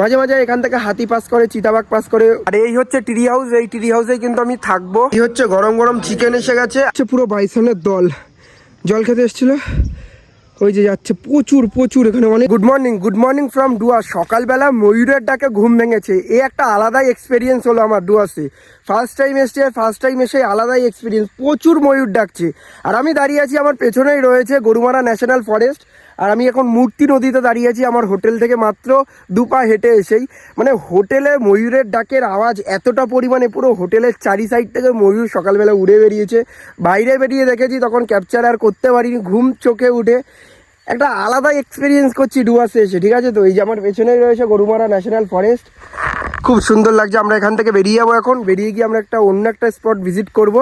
মাঝে মাঝে এখান থেকে হাতি পাস করে চিতাবাগ পাস করে। আর এই হচ্ছে টিরি হাউস এই টিরি হাউসে কিন্তু আমি থাকব। এই হচ্ছে গরম গরম চিকেন এসে গেছে। পুরো বাইসনের দল। জল খেতে এসেছিল। ওই যে যাচ্ছে প্রচুর প্রচুর এখানে অনেক good morning good morning from Dooars সকালবেলা ময়ূরের ডাকে ঘুম ভেঙেছে। এ একটা আলাদাই এক্সপিরিয়েন্স হলো আমার ডুয়াসে ফার্স্ট টাইম এসছে ফার্স্ট টাইম এসে আলাদাই এক্সপিরিয়েন্স প্রচুর ময়ূর ডাকছে। আর আমি দাঁড়িয়ে আছি আমার পেছনেই রয়েছে গরুমারা ন্যাশনাল ফরেস্ট। আর আমি এখন মূর্তি নদীতে দাঁড়িয়ে আছি আমার হোটেল থেকে মাত্র দু পা হেঁটে এসেই। মানে হোটেলে ময়ূরের ডাকের আওয়াজ এতটা পরিমাণে পুরো হোটেলের চারি সাইড থেকে ময়ূর সকালবেলা উড়ে বেরিয়েছে। বাইরে বেরিয়ে দেখেছি তখন ক্যাপচার আর করতে পারিনি, ঘুম চোখে উঠে। একটা আলাদা এক্সপিরিয়েন্স করছি ডুয়াসে এসে, ঠিক আছে তো? এই যে আমার পেছনেই রয়েছে গরুমারা ন্যাশনাল ফরেস্ট। খুব সুন্দর লাগছে, আমরা এখান থেকে বেরিয়ে যাব এখন। বেরিয়ে গিয়ে আমরা একটা অন্য একটা স্পট ভিজিট করব।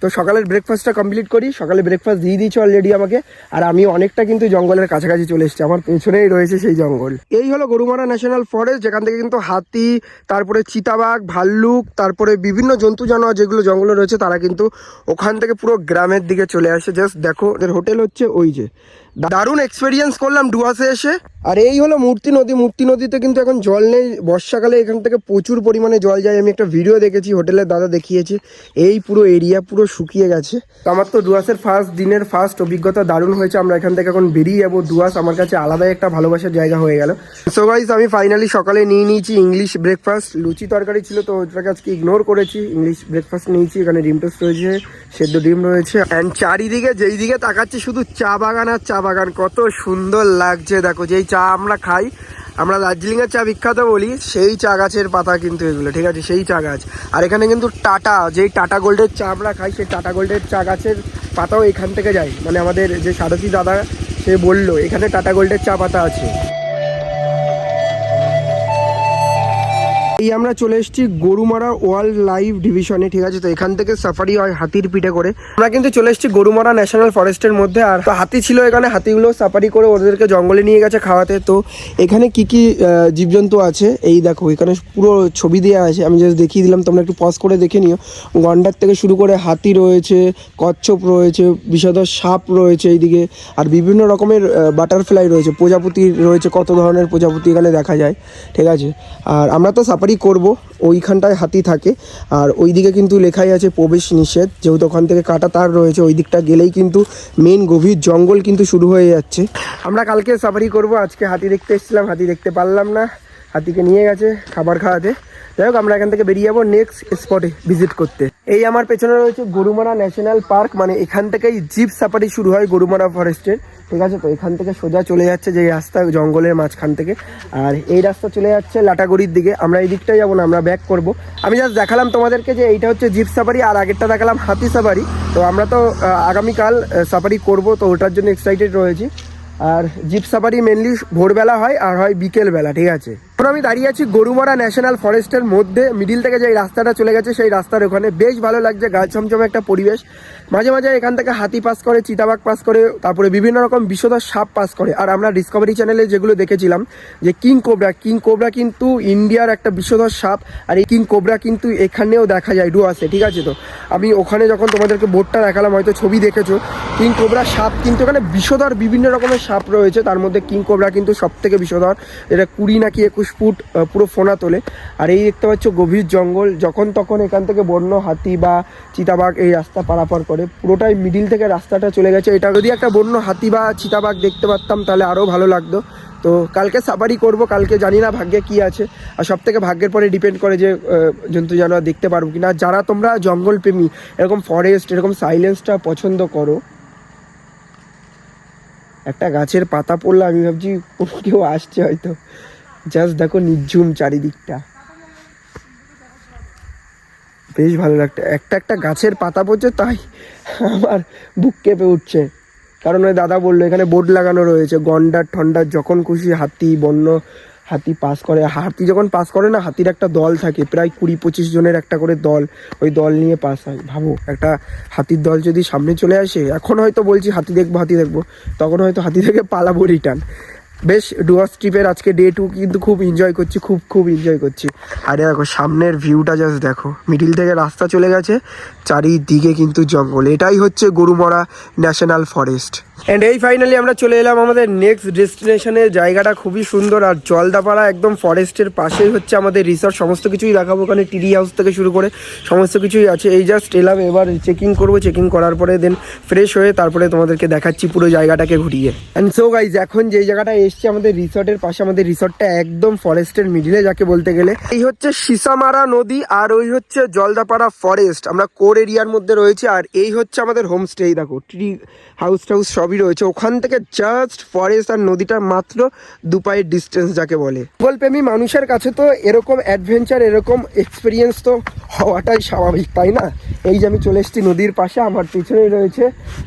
তো সকালের ব্রেকফাস্টটা কমপ্লিট করি। সকালে ব্রেকফাস্ট দিয়ে দিয়েছে অলরেডি আমাকে। আর আমি অনেকটা কিন্তু জঙ্গলের কাছাকাছি চলে এসেছি। আমার পেছনেই রয়েছে সেই জঙ্গল। এই হলো গরুমারা ন্যাশনাল ফরেস্ট, যেখান থেকে কিন্তু হাতি, তারপরে চিতাবাঘ, ভাল্লুক, তারপরে বিভিন্ন জন্তু জানোয়ার যেগুলো জঙ্গলে রয়েছে, তারা কিন্তু ওখান থেকে পুরো গ্রামের দিকে চলে আসে। জাস্ট দেখো, ওদের হোটেল হচ্ছে ওই যে। দারুণ এক্সপিরিয়েন্স করলাম ডুয়াসে এসে। আর এই হলো মূর্তি নদী। মূর্তি নদীতে কিন্তু এখন জল নেই। বর্ষাকালে এখান থেকে প্রচুর পরিমাণে জল যায়। আমি একটা ভিডিও দেখেছি, হোটেলের দাদা দেখিয়েছে। এই পুরো এরিয়া পুরো শুকিয়ে গেছে। আমার তো ডুয়াসের ফার্স্ট দিনের ফার্স্ট অভিজ্ঞতা দারুণ হয়েছে। আমরা এখান থেকে এখন বেরিয়ে যাব। ডুয়াস আমার কাছে আলাদাই একটা ভালোবাসার জায়গা হয়ে গেল। সো গাইস আমি ফাইনালি সকালে নিয়ে নিয়েছি ইংলিশ ব্রেকফাস্ট লুচি তরকারি ছিল, তো ওটাকে আজকে ইগনোর করেছি। ইংলিশ ব্রেকফাস্ট নিয়েছি। এখানে ডিম টোস্ট রয়েছে, সেদ্ধ ডিম রয়েছে। অ্যান্ড চারিদিকে, যেই দিকে তাকাচ্ছি, শুধু চা বাগান আর চা বাগান কত সুন্দর লাগছে। দেখো, যেই চা আমরা খাই, আমরা দার্জিলিংয়ের চা বিখ্যাত বলি, সেই চা গাছের পাতা কিন্তু এগুলো, ঠিক আছে? সেই চা গাছ। আর এখানে কিন্তু টাটা, যেই টাটা গোল্ডের চা আমরা খাই, সেই টাটা গোল্ডের চা গাছের পাতাও এখান থেকে যায়। মানে আমাদের যে সারথী দাদা, সে বলল, এখানে টাটা গোল্ডের চা পাতা আছে। এই আমরা চলে এসেছি গরুমারা ওয়াইল্ড লাইফ ডিভিশনে, ঠিক আছে? তো এখান থেকে সাফারি হয় হাতির পিঠে করে। আমরা কিন্তু চলে এসেছি গরুমারা ন্যাশনাল ফরেস্টের মধ্যে। আর হাতি ছিল এখানে, হাতিগুলো সাফারি করে ওদেরকে জঙ্গলে নিয়ে গেছে খাওয়াতে। তো এখানে কি কি জীবজন্তু আছে? এই দেখো, এখানে পুরো ছবি দেওয়া আছে। আমি জাস্ট দেখিয়ে দিলাম, তোমরা একটু পজ করে দেখে নিও। গন্ডার থেকে শুরু করে হাতি রয়েছে, কচ্ছপ রয়েছে বিষধর সাপ রয়েছে এইদিকে। আর বিভিন্ন রকমের বাটারফ্লাই রয়েছে। প্রজাপতি রয়েছে, কত ধরনের প্রজাপতি এখানে দেখা যায়, ঠিক আছে? আর আমরা তো সাফারি করব, ওইখানটায় হাতি থাকে। আর ওই দিকে কিন্তু লেখাই আছে প্রবেশ নিষেধ। যেহেতু ওখান থেকে কাটা তার রয়েছে ওই দিকটা গেলেই কিন্তু মেন গভীর জঙ্গল কিন্তু শুরু হয়ে যাচ্ছে। আমরা কালকে সাফারি করব। আজকে হাতি দেখতে এসেছিলাম, হাতি দেখতে পারলাম না। হাতিকে নিয়ে গেছে, খাবার খাওয়াতে। যাই হোক, আমরা এখান থেকে বেরিয়ে যাব নেক্সট স্পটে ভিজিট করতে। এই আমার পেছনে রয়েছে গরুমারা ন্যাশনাল পার্ক মানে এখান থেকেই জিপ সাফারি শুরু হয় গরুমারা ফরেস্টের ঠিক আছে, তো এখান থেকে সোজা চলে যাচ্ছে যে রাস্তা জঙ্গলের মাঝখান থেকে। আর এই রাস্তা চলে যাচ্ছে লাটাগুড়ির দিকে। আমরা এই দিকটাই যাব না, আমরা ব্যাক করব। আমি জাস্ট দেখালাম তোমাদেরকে যে এইটা হচ্ছে জিপ সাফারি আর আগেরটা দেখালাম হাতি সাফারি তো আমরা তো আগামীকাল সাফারি করব, তো ওটার জন্য এক্সাইটেড রয়েছি। আর জিপ সাফারি মেনলি ভোরবেলা হয়, আর হয় বিকেলবেলা, ঠিক আছে? এখন আমি দাঁড়িয়ে আছি গরুমারা ন্যাশনাল ফরেস্টের মধ্যে। মিডিল থেকে যে রাস্তাটা চলে গেছে, সেই রাস্তার ওখানে। বেশ ভালো লাগছে গাছ ছমছমে একটা পরিবেশ। মাঝে মাঝে এখান থেকে হাতি পাস করে চিতাবাগ পাস করে, তারপরে বিভিন্ন রকম বিষধর সাপ পাস করে। আর আমরা ডিসকভারি চ্যানেলে যেগুলো দেখেছিলাম, যে কিং কোবরা কিং কোবরা কিন্তু ইন্ডিয়ার একটা বিষধর সাপ, আর এই কিং কোবরা কিন্তু এখানেও দেখা যায় ডুয়াসে ঠিক আছে তো? আমি ওখানে যখন তোমাদেরকে বোর্ডটা দেখালাম, হয়তো ছবি দেখেছ, কিং কোবরা সাপ কিন্তু এখানে বিষধর বিভিন্ন রকমের সাপ রয়েছে। তার মধ্যে কিং কোবরা কিন্তু সব থেকে বিষধর। এটা কুড়ি নাকি একুশ ফুট পুরো ফোনা তোলে। আর এই দেখতে পাচ্ছ গভীর জঙ্গল, যখন তখন এখান থেকে বন্য, হাতি বা চিতাবাঘ এই রাস্তা পারাপার করে। পুরোটাই মিডিল থেকে রাস্তাটা চলে গেছে। এটা যদি একটা বন্য, হাতি বা চিতাবাঘ দেখতে পারতাম, তাহলে আরও ভালো লাগতো। তো কালকে সাফারি করব, কালকে জানি না ভাগ্যে কি আছে। আর সব থেকে ভাগ্যের পরে ডিপেন্ড করে যে জন্তু জানোয়ার দেখতে পারব কিনা। আর যারা তোমরা জঙ্গল প্রেমী এরকম ফরেস্ট এরকম সাইলেন্সটা পছন্দ করো, একটা গাছের পাতা পড়লে আমি ভাবছি কেউ আসছে হয়তো। জাস্ট দেখো নিঝুম চারিদিকটা। বেশ ভালো লাগতো একটা একটা গাছের পাতা পড়ছে, তাই আমার বুক কেঁপে উঠছে। কারণ ওই দাদা বলল, এখানে বোর্ড লাগানো রয়েছে, গন্ডার ঠন্ডার যখন খুশি হাতি, বন্য হাতি পাস করে। হাতি যখন পাস করে না, হাতির একটা দল থাকে, প্রায় কুড়ি পঁচিশ জনের একটা করে দল। ওই দল নিয়ে পাস হয়। ভাবো, একটা হাতির দল যদি সামনে চলে আসে, এখন হয়তো বলছি হাতি দেখব হাতি দেখব, তখন হয়তো হাতি থেকে পালাবো রিটার্ন বেশ ডুয়ার্স ট্রিপের আজকে ডে টু কিন্তু খুব এনজয় করছি, খুব খুব এনজয় করছি। আরে দেখো, সামনের ভিউটা জাস্ট দেখো। মিডিল থেকে রাস্তা চলে গেছে, চারিদিকে কিন্তু জঙ্গল। এটাই হচ্ছে গরুমরা ন্যাশনাল ফরেস্ট অ্যান্ড এই ফাইনালি আমরা চলে এলাম আমাদের নেক্সট ডেস্টিনেশনের জায়গাটা খুবই সুন্দর আর জলদাপাড়া একদম ফরেস্টের পাশেই হচ্ছে আমাদের রিসর্ট সমস্ত কিছুই দেখাবো ওখানে টিডি হাউস থেকে শুরু করে সমস্ত কিছুই আছে। এই জাস্ট এলাম, এবার চেকিং করব চেকিং করার পরে দেন ফ্রেশ হয়ে তারপরে তোমাদেরকে দেখাচ্ছি পুরো জায়গাটাকে ঘুরিয়ে। অ্যান্ড সো গাইজ এখন যেই জায়গাটা এসছে আমাদের রিসর্টের পাশে, আমাদের রিসর্টটা একদম ফরেস্টের মিডিলে যাকে বলতে গেলে। এই হচ্ছে সিসামারা নদী আর ওই হচ্ছে জলদাপাড়া ফরেস্ট আমরা কোর এরিয়ার মধ্যে রয়েছে আর এই হচ্ছে আমাদের হোমস্টে দেখো ট্রি হাউস টাউস সবই রয়েছে। ওখান থেকে জাস্ট ফরেস্ট আর নদীটার মাত্র দু পায়ের ডিস্টেন্স যাকে বলে। প্রেমী মানুষের কাছে তো এরকম অ্যাডভেঞ্চার এরকম এক্সপিরিয়েন্স তো হওয়াটাই স্বাভাবিক, তাই না? এই যে আমি চলে এসেছি নদীর পাশে, আমার পিছনেই রয়েছে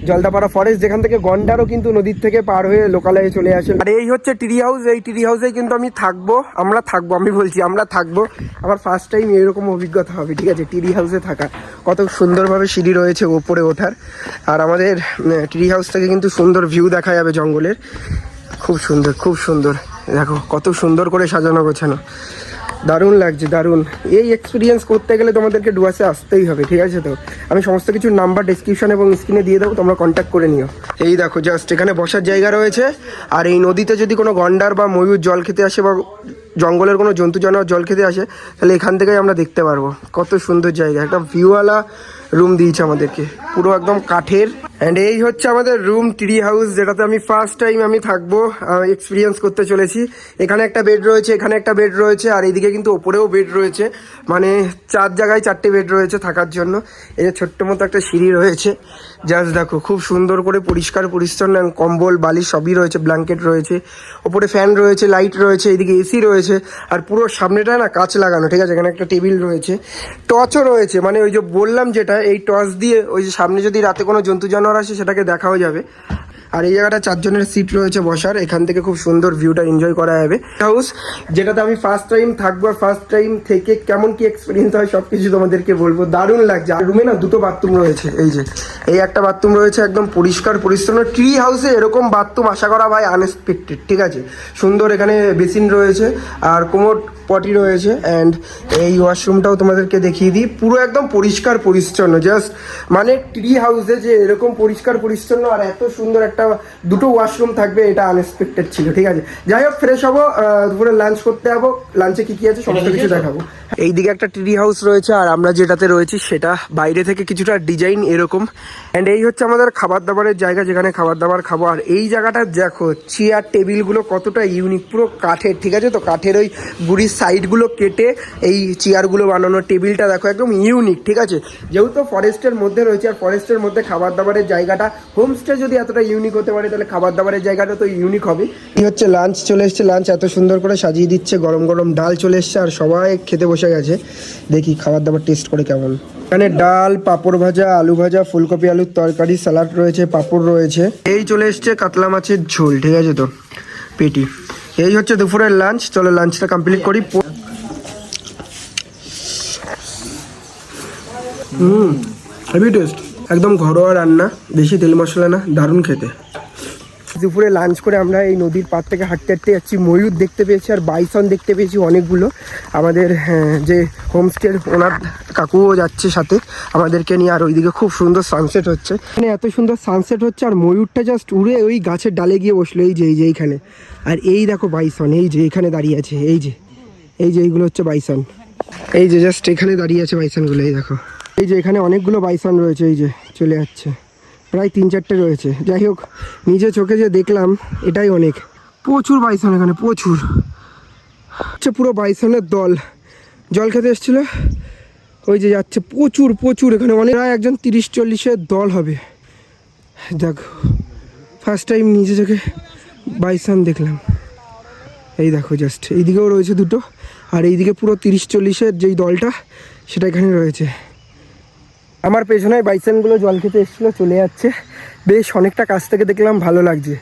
জলদাপাড়া ফরেস্ট যেখান থেকে গন্ডারও কিন্তু নদীর থেকে পার হয়ে লোকালয়ে চলে আসে। আর এই হচ্ছে টিরি হাউস এই টিরি হাউসে কিন্তু আমি থাকব, আমরা থাকব, আমি বলছি আমরা থাকব। আমার ফার্স্ট টাইম এরকম অভিজ্ঞতা হবে, ঠিক আছে? টিরি হাউসে থাকা, কত সুন্দরভাবে সিঁড়ি রয়েছে ওপরে ওঠার। আর আমাদের টিরি হাউস থেকে কিন্তু সুন্দর ভিউ দেখা যাবে জঙ্গলের। খুব সুন্দর খুব সুন্দর। দেখো, কত সুন্দর করে সাজানো গোছানো। দারুণ লাগছে, দারুণ। এই এক্সপিরিয়েন্স করতে গেলে তোমাদেরকে ডুয়াসে আসতেই হবে, ঠিক আছে তো? আমি সমস্ত কিছুর নাম্বার ডিসক্রিপশন এবং স্ক্রিনে দিয়ে দেবো, তোমরা কন্ট্যাক্ট করে নিও। এই দেখো জাস্ট এখানে বসার জায়গা রয়েছে, আর এই নদীতে যদি কোনো গন্ডার বা ময়ূর জল খেতে আসে বা জঙ্গলের কোনো জন্তু জানোয়ার জল খেতে আসে, তাহলে এখান থেকেই আমরা দেখতে পারব। কত সুন্দর জায়গা, একটা ভিউওয়ালা রুম দিয়েছে আমাদেরকে। পুরো একদম কাঠের অ্যান্ড এই হচ্ছে আমাদের রুম ট্রি হাউস যেটাতে আমি ফার্স্ট টাইম আমি থাকব এক্সপিরিয়েন্স করতে চলেছি। এখানে একটা বেড রয়েছে, এখানে একটা বেড রয়েছে, আর এইদিকে কিন্তু ওপরেও বেড রয়েছে। মানে চার জায়গায় চারটে বেড রয়েছে থাকার জন্য। এই যে ছোট্ট মতো একটা সিঁড়ি রয়েছে। জাস্ট দেখো, খুব সুন্দর করে পরিষ্কার, পরিচ্ছন্ন কম্বল বালি সবই রয়েছে ব্ল্যাঙ্কেট রয়েছে, ওপরে ফ্যান রয়েছে লাইট রয়েছে, এদিকে এসি রয়েছে, আর পুরো সামনেটা না কাচ লাগানো, ঠিক আছে? এখানে একটা টেবিল রয়েছে টর্চও রয়েছে মানে ওই যে বললাম যেটা, এই টর্চ দিয়ে ওই যে সামনে যদি রাতে কোনো জন্তু জানোয়ার আসে, সেটাকে দেখাও যাবে। আর এই জায়গাটা চারজনের সিট রয়েছে বসার। এখান থেকে খুব সুন্দর ভিউটা এনজয় করা যাবে। হাউস যেটাতে আমি ফার্স্ট টাইম থাকব আর ফার্স্ট টাইম থেকে কেমন কি এক্সপিরিয়েন্স হয় সব কিছু তোমাদেরকে বলব। দারুণ লাগছে। আর রুমে না দুটো বাথরুম রয়েছে, এই যে। এই একটা বাথরুম রয়েছে একদম পরিষ্কার, পরিচ্ছন্ন। ট্রি হাউসে এরকম বাথরুম আশা করা ভাই আনএক্সপেক্টেড ঠিক আছে? সুন্দর এখানে বেসিন রয়েছে। আর কোমোড পটি রয়েছে অ্যান্ড এই ওয়াশরুমটাও তোমাদেরকে দেখিয়ে দিই। পুরো একদম পরিষ্কার পরিচ্ছন্ন জাস্ট মানে ট্রি হাউসে যে এরকম পরিষ্কার পরিচ্ছন্ন আর এত সুন্দর একটা দুটো ওয়াশরুম থাকবে এটা আনএক্সপেক্টেড ছিল ঠিক আছে? যাই হোক ফ্রেশ হব দুপুরে লাঞ্চ করতে যাব লাঞ্চে কি কি আছে সমস্ত কিছু দেখাবো। এইদিকে একটা ট্রি হাউস রয়েছে আর আমরা যেটাতে রয়েছি সেটা বাইরে থেকে কিছুটা ডিজাইন এরকম। অ্যান্ড এই হচ্ছে আমাদের খাবার দাবারের জায়গা যেখানে খাবার দাবার খাব। আর এই জায়গাটা দেখো চেয়ার টেবিলগুলো কতটা ইউনিক পুরো কাঠের ঠিক আছে? তো কাঠের ওই গুড়ির সাইডগুলো কেটে এই চেয়ারগুলো বানানো, টেবিলটা দেখো একদম ইউনিক ঠিক আছে? যেহেতু ফরেস্টের মধ্যে রয়েছে আর ফরেস্টের মধ্যে খাবার দাবারের জায়গাটা হোমস্টে যদি এতটা ইউনিক হতে পারে, তাহলে খাবার দাবারের জায়গাটা তো ইউনিক হবে। এই হচ্ছে লাঞ্চ চলে এসছে লাঞ্চ এত সুন্দর করে সাজিয়ে দিচ্ছে, গরম গরম ডাল চলে এসছে, আর সবাই খেতে বসে গেছে। দেখি খাবার দাবার টেস্ট করে কেমন। এখানে ডাল, পাঁপড় ভাজা, আলু ভাজা, ফুলকপি, আলুর তরকারি স্যালাড রয়েছে, পাঁপড় রয়েছে। এই চলে এসছে কাতলা মাছের ঝোল, ঠিক আছে তো? পেটি। এই হচ্ছে দুপুরের লাঞ্চ চলো লাঞ্চটা কমপ্লিট করি। হুম হেভি টেস্ট একদম ঘরোয়া রান্না, বেশি তেল মশলা না, দারুণ খেতে। দুপুরে লাঞ্চ করে আমরা এই নদীর পাড় থেকে হাঁটতে হাঁটতে যাচ্ছি। ময়ূর দেখতে পেয়েছি আর বাইসন দেখতে পেয়েছি অনেকগুলো। আমাদের হ্যাঁ, যে হোমস্টের ওনার কাকুও যাচ্ছে সাথে। আমাদেরকে নিয়ে আর ওইদিকে খুব সুন্দর সানসেট হচ্ছে। মানে এত সুন্দর সানসেট হচ্ছে আর ময়ূরটা জাস্ট উড়ে ওই গাছের ডালে গিয়ে বসল এই যে এই যে এইখানে। আর এই দেখো বাইসন এই যে এখানে দাঁড়িয়ে আছে এই যে এই যে এইগুলো হচ্ছে বাইসন এই যে জাস্ট এখানে দাঁড়িয়ে আছে বাইসনগুলো এই দেখো। এই যে এখানে অনেকগুলো বাইসন রয়েছে এই যে চলে যাচ্ছে। প্রায় তিন চারটে রয়েছে। যাই হোক, নিজে চোখে যে দেখলাম, এটাই অনেক। প্রচুর বাইসন এখানে, প্রচুর। হচ্ছে পুরো বাইসনের দল। জল খেতে এসেছিল। ওই যে যাচ্ছে প্রচুর প্রচুর এখানে। অনেক প্রায় একজন তিরিশ, চল্লিশের দল হবে। দেখো ফার্স্ট টাইম নিজে চোখে বাইসন দেখলাম। এই দেখো জাস্ট এইদিকেও রয়েছে দুটো। আর এইদিকে পুরো তিরিশ, চল্লিশের যেই দলটা, সেটা এখানে রয়েছে। আমার পেছনে বাইসেনগুলো জল খেতে এসেছিল, চলে যাচ্ছে। বেশ, অনেকটা কাছ থেকে দেখলাম ভালো লাগছে।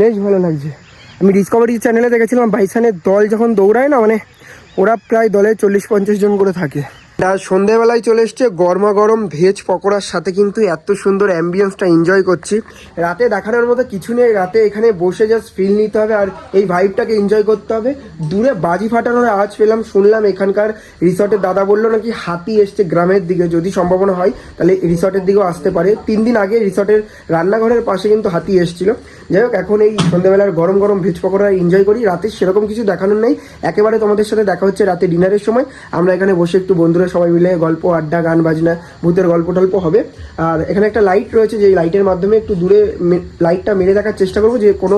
বেশ ভালো লাগছে। আমি ডিসকভারি চ্যানেলে দেখেছিলাম বাইসানের দল যখন দৌড়ায় না মানে ওরা প্রায় দলে চল্লিশ পঞ্চাশ জন করে থাকে। আর সন্ধেবেলায় চলে এসছে গরমা গরম ভেজ পকোড়ার সাথে কিন্তু এত সুন্দর অ্যাম্বিয়েন্সটা এনজয় করছি। রাতে দেখানোর মতো কিছু নেই, রাতে এখানে বসে জাস্ট ফিল নিতে হবে আর এই ভাইবটাকে এনজয় করতে হবে। দূরে বাজি ফাটানোর আওয়াজ পেলাম, শুনলাম এখানকার রিসর্টের দাদা বলল নাকি হাতি এসছে গ্রামের দিকে, যদি সম্ভাবনা হয় তাহলে রিসর্টের দিকেও আসতে পারে। তিন দিন আগে রিসর্টের রান্নাঘরের পাশে কিন্তু হাতি এসেছিল। যাই হোক এখন এই সন্ধ্যাবেলার গরম গরম ভেজ পকোড়া এনজয় করি। রাতে সেরকম কিছু দেখানোর নেই। একেবারে তোমাদের সাথে দেখা হচ্ছে রাতে ডিনারের সময়। আমরা এখানে বসে একটু বন্ধুরা সবাই মিলে গল্প আড্ডা গান বাজনা ভূতের গল্প টল্প হবে। আর এখানে একটা লাইট রয়েছে যে লাইটের মাধ্যমে একটু দূরে লাইটটা মেরে দেখার চেষ্টা করব যে কোনো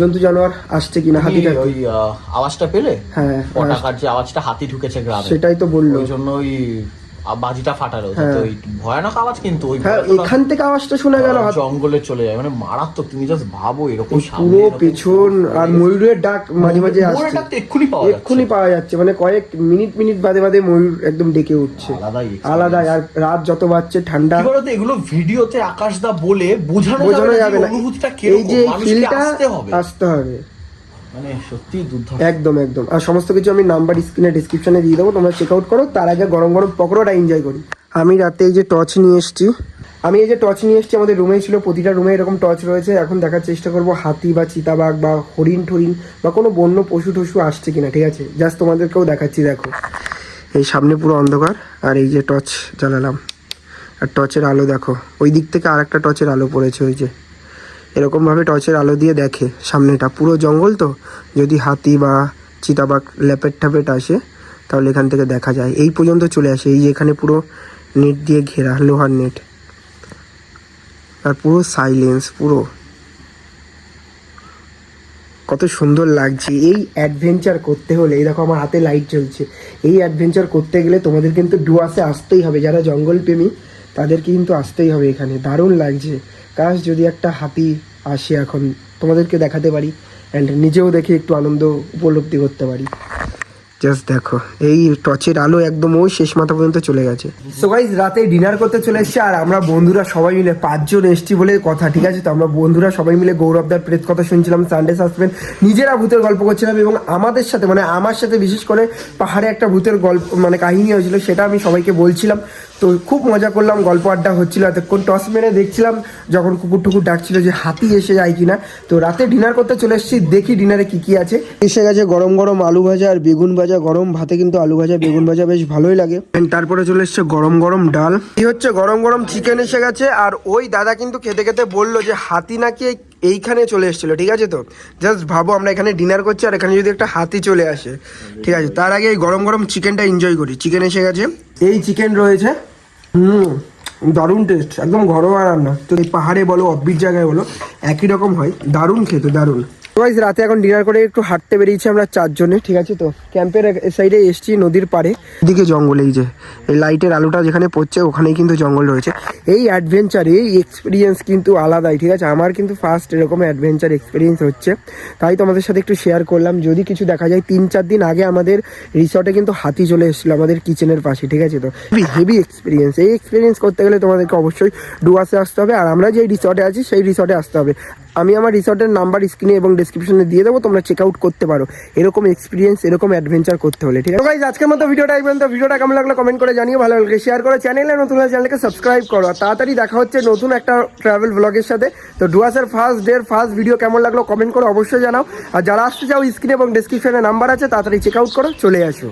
জন্তু জানোয়ার আসছে কিনা হাতিটা ওই আওয়াজটা পেলে? হ্যাঁ যে আওয়াজটা হাতি ঢুকেছে গ্রামে। সেটাই তো বলল। ওই জন্য ওই বাজিটা ফাটালো তো ওই ভয়ানক আওয়াজ কিন্তু ওই হ্যাঁ এখান থেকে আওয়াজটা শোনা গেল। জঙ্গলে চলে যায় মানে মারাত্মক তুমি জাস্ট ভাবো এরকম পুরো পেছন আর ময়ূরের ডাক মাঝে মাঝে আসছে। এক্ষুনি পাওয়া যাচ্ছে। এক্ষুনি পাওয়া যাচ্ছে মানে কয়েক মিনিট মিনিট বাদে বাদে ময়ূর একদম ডেকে উঠছে। আলাদা আর রাত যত বাড়ছে ঠান্ডা। বলতো এগুলো ভিডিওতে আকাশ দা বলে বোঝানো যাবে না এই যে ফিলটা আসতে হবে। আসতে হবে। মানে সত্যি দুর্ধর্ষ। একদম একদম। আর সমস্ত কিছু আমি নাম্বার স্ক্রিনে ডিসক্রিপশনে দিয়ে দেবো তোমরা চেক আউট করো। তার আগে গরম গরম পকোড়াটা এনজয় করি। আমি রাতে এই যে টর্চ নিয়ে এসেছি। আমি এই যে টর্চ নিয়ে এসেছি আমাদের রুমেই ছিল প্রতিটা রুমে এরকম টর্চ রয়েছে। এখন দেখার চেষ্টা করব হাতি বা চিতাবাঘ বা হরিণ ঠরিণ বা কোনো বন্য পশু টশু আসছে কিনা ঠিক আছে? জাস্ট তোমাদেরকেও দেখাচ্ছি দেখো। এই সামনে পুরো অন্ধকার আর এই যে টর্চ জ্বালালাম। আর টর্চের আলো দেখো ওই দিক থেকে আর একটা টর্চের আলো পড়েছে ওই যে। এরকমভাবে টর্চের আলো দিয়ে দেখে সামনেটা। পুরো জঙ্গল তো? যদি হাতি বা চিতাবাঘ ল্যাপেট ট্যাপেট আসে, তাহলে এখান থেকে দেখা যায়। এই পর্যন্ত চলে আসে। এই এখানে পুরো নেট দিয়ে ঘেরা, লোহার নেট। আর পুরো সাইলেন্স পুরো। কত সুন্দর লাগছে। এই অ্যাডভেঞ্চার করতে হলে, এই দেখো আমার হাতে লাইট জ্বলছে। এই অ্যাডভেঞ্চার করতে গেলে তোমাদের কিন্তু ডুয়াসে আসতেই হবে। যারা জঙ্গল প্রেমী তাদেরকে কিন্তু আসতেই হবে এখানে। দারুণ লাগছে। কাশ যদি একটা হাতি আসে এখন তোমাদেরকে দেখাতে পারি অ্যান্ড নিজেও দেখে একটু আনন্দ উপলব্ধি করতে পারি। জাস্ট দেখো, এই টর্চের আলো একদম ওই শেষ মাথা পর্যন্ত চলে গেছে। সো গাইজ রাতে ডিনার করতে চলে এসেছি আর আমরা বন্ধুরা সবাই মিলে পাঁচজন এসছি বলে কথা, ঠিক আছে? তো আমরা বন্ধুরা সবাই মিলে গৌরবদার প্রেত কথা শুনছিলাম সানডে সাসপেন্ড নিজেরা ভূতের গল্প করছিলাম এবং আমাদের সাথে মানে আমার সাথে বিশেষ করে পাহাড়ে একটা ভূতের গল্প মানে কাহিনী হয়েছিল, সেটা আমি সবাইকে বলছিলাম। তো খুব মজা করলাম, গল্প আড্ডা হচ্ছিল। এতক্ষণ টস মেরে দেখছিলাম, যখন কুকুর টুকুর ডাকছিল যে হাতি এসে যায় কিনা। তো রাতে ডিনার করতে চলে এসেছি, দেখি ডিনারে কি কি আছে। এসে গেছে গরম গরম আলু ভাজা আর বেগুন ভাজা। গরম ভাতে কিন্তু আলু ভাজা বেগুন ভাজা বেশ ভালোই লাগে। তারপরে চলে এসছে গরম গরম ডাল। কি হচ্ছে গরম গরম চিকেন এসে গেছে আর ওই দাদা কিন্তু খেতে খেতে বলল যে হাতি নাকি এইখানে চলে এসেছিল ঠিক আছে তো? জাস্ট ভাবো আমরা এখানে ডিনার করছি আর এখানে যদি একটা হাতি চলে আসে ঠিক আছে? তার আগে এই গরম গরম চিকেনটা এনজয় করি। চিকেন এসে গেছে। এই চিকেন রয়েছে। হুম দারুণ টেস্ট একদম ঘরোয়া রান্না। তো এই পাহাড়ে বলো অব্বির জায়গায় বলো একই রকম হয়। দারুণ খেতে দারুণ। গাইজ রাতে এখন ডিনার করে একটু হাঁটতে বেরিয়েছি আমরা চারজনে, ঠিক আছে তো? ক্যাম্পের সাইডে এসছি, নদীর পাড়ে। এদিকে জঙ্গল এই যে, এই লাইটের আলোটা যেখানে পড়ছে, ওখানেই কিন্তু জঙ্গল রয়েছে। এই অ্যাডভেঞ্চার এই এক্সপিরিয়েন্স কিন্তু আলাদাই, ঠিক আছে? আমার কিন্তু ফার্স্ট এরকম অ্যাডভেঞ্চার এক্সপিরিয়েন্স হচ্ছে। তাই তোমাদের সাথে একটু শেয়ার করলাম। যদি কিছু দেখা যায়, তিন চার দিন আগে আমাদের রিসর্টে কিন্তু হাতি চলে এসেছিল আমাদের কিচেনের পাশে, ঠিক আছে তো? হেভি হেভি এক্সপিরিয়েন্স এই এক্সপিরিয়েন্স করতে গেলে তোমাদেরকে অবশ্যই ডুয়াসে আসতে হবে। আর আমরা যে রিসর্টে আছি, সেই রিসর্টে আসতে হবে। আমি আমার রিসর্টের নাম্বার স্ক্রিনে এবং ডিসক্রিপশনে দিয়ে দেবো, তোমরা চেক আউট করতে পারো। এরকম এক্সপিরিয়েন্স এরকম অ্যাডভেঞ্চার করতে হলে, ঠিক আছে? গাইজ আজকের মতো ভিডিওটা এই তো ভিডিওটা কেমন লাগল কমেন্ট করে জানিয়ে ভালো লাগল শেয়ার করো। চ্যানেলে নতুন চ্যানেলকে সাবস্ক্রাইব করো। তাড়াতাড়ি দেখা হচ্ছে নতুন একটা ট্রাভেল ব্লগের সাথে। তো ডুয়াসের ফার্স্ট ডের ফার্স্ট ভিডিও কেমন লাগল কমেন্ট করে অবশ্যই জানাও। আর যারা আসতে চাও স্ক্রিনে এবং ডিসক্রিপশনে নাম্বার আছে, তাড়াতাড়ি চেক আউট করো। চলে আসো।